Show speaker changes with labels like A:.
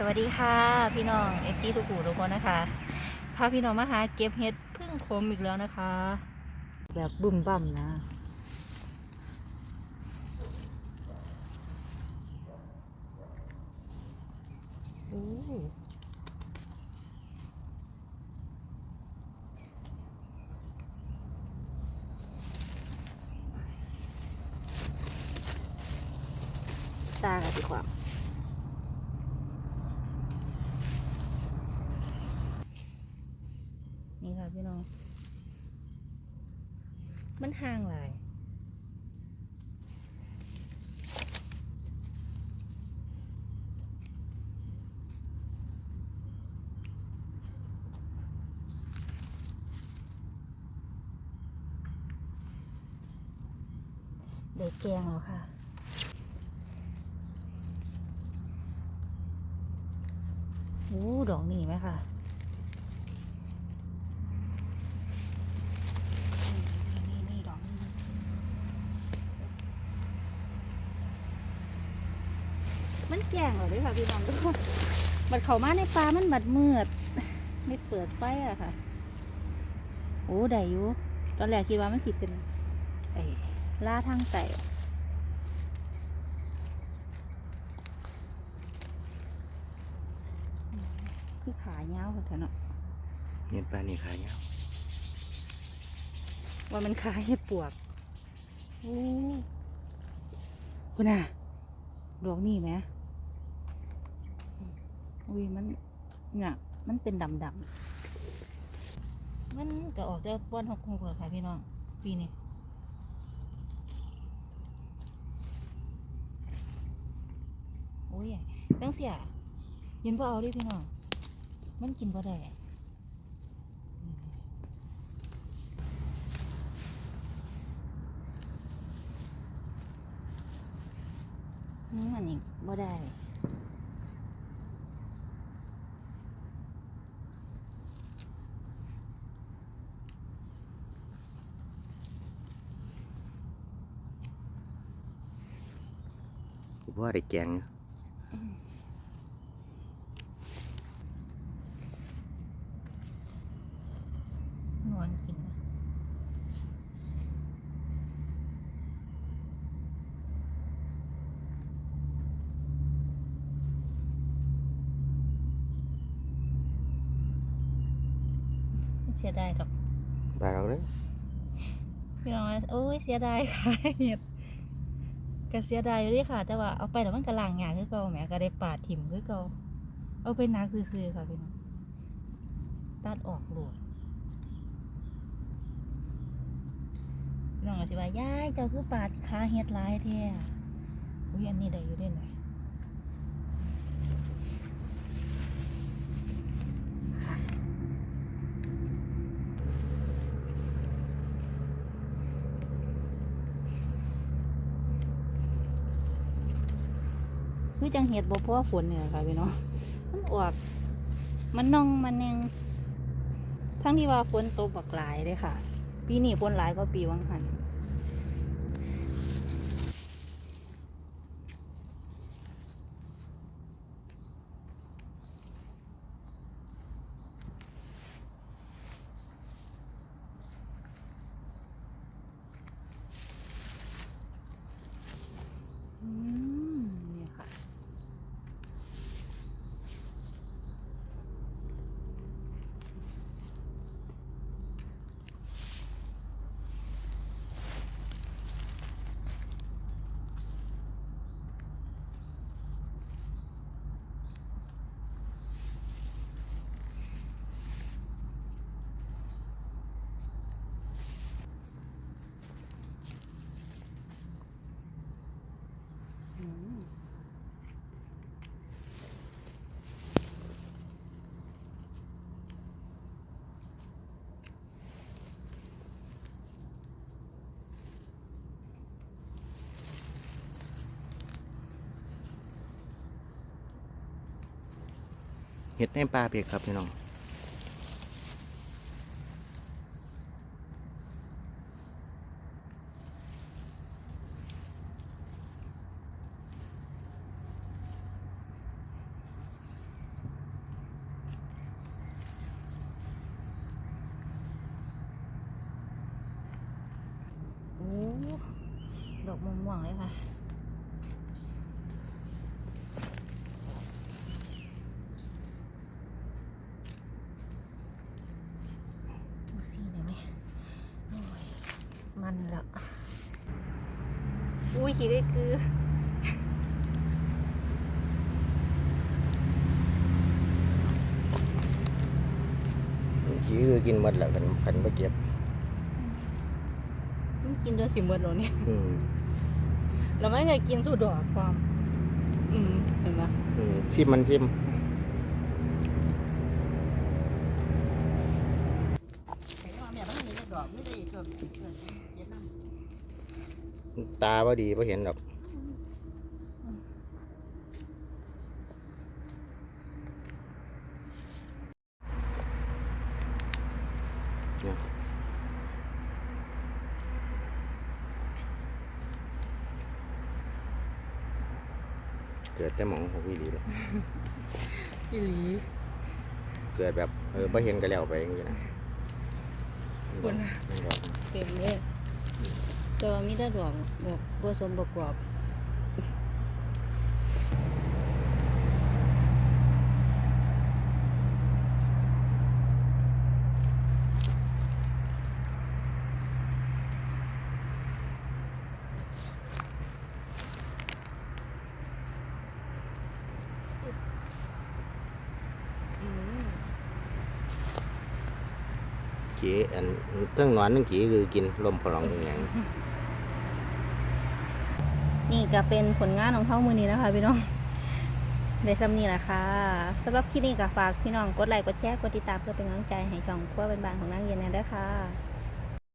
A: สวัสดีค่ะ พี่น้องเอฟซีทุกหูทุกคนนะคะพาพี่น้องมาหาเก็บเห็ดพึ่งขมอีกแล้วนะคะ แบบบุ่มบ่มนะ โอ้ตากันดีกว่า นี่ค่ะพี่น้อง มันห่างหลายเด็กแกงแล้วค่ะโอ้ดอกนี่ไหมค่ะ นี่นี่ดอกนี้ มันแจ้งเหรอด้วยค่ะพี่น้องทุกคนบัดเข้ามาในป่ามันบัดมืดไม่เปิดไฟอะค่ะ โอ้ได้อยู่ตอนแรกคิดว่ามันสิเป็นไอ้ล่าทางไต่คือขาเงาวค่ะเนาะ
B: เห็นปลานี่ขายยาว
A: ว่ามันคล้ายเห็ดปวกโอ้คุณน่ะดอกนี่ไหม อุ้ยมันหนักมันเป็นดำดำๆมันก็ออกได้ป้อนหกหกเลยค่ะพี่น้อง ปีนี้โอ้ยจังเสียยินพ่เอาดิพี่น้อง มันกินบ่ได้อืมอันนี้บ่ได้
B: ผมว่าได้แกงอยู่
A: นอนกินนะไม่เสียดายหรอก
B: ปลาเราเลย
A: พี่น้องว่าโอ้ยเสียดายค่ะเห็ด ก็เสียดายอยู่เดิค่ะ แต่ว่าเอาไปแล้วมันก็ล้างงานคือเก่าแหมก็ได้ปาดถิ่มคือเก่าเอาไปนักซื่อๆค่ะพี่น้องตัดออกโหลดน้องก็สิว่ายายเจ้าคือปาดขาเฮ็ดหลายแท้อุ้ยอันนี้ได้อยู่เด่นหน่อย คือจังเห็ดบ่เพราะว่าฝนเนี่ยค่ะพี่น้องมันออกมันน่องมันแนงทั้งที่ว่าฝนตกบักหลายเลยค่ะ ปีนี้ฝนหลายก็ปีวังหัน เห็
B: ดในปลาเปียกครับพี่น้องดอก
A: ม่วงเลยค่ะ มันละอุ้ยขี้ได้คือ
B: ขี้คือกินหมดแล้วกันขันบ่เก็บ
A: มันกินจนสิหมดแล้วเนี่ย
B: อืม
A: แล้วมันก็กินสู่ดอกความ อืมเห็นไหม
B: อืมชิมมันชิม
A: ตาบ่
B: ดีบ่เห็นดอกเกิดแต่หมองหกวิลีเลย
A: อีหลี
B: เกิดแบบ เออบ่เห็นก็แล้วไปอย่างนี้นะ
A: คุณ
B: มันก็
A: เต็มเลย แต่ว่ามีแต่ดอกแบบผสมประกอบ
B: จีอันเทั้งนอนทั้งขี้คือกินลมพลองอย่างเงี้
A: ก็เป็นผลงานของเขามือนี้นะคะพี่น้องในคำนี่แหละค่ะสำหรับคลิปนี้ก็ฝากพี่น้องกดไลค์กดแชร์กดติดตามเพื่อเป็นกำลังใจให้ช่องครัวเป็นบ้านของนางเย็นนะด้วยค่ะ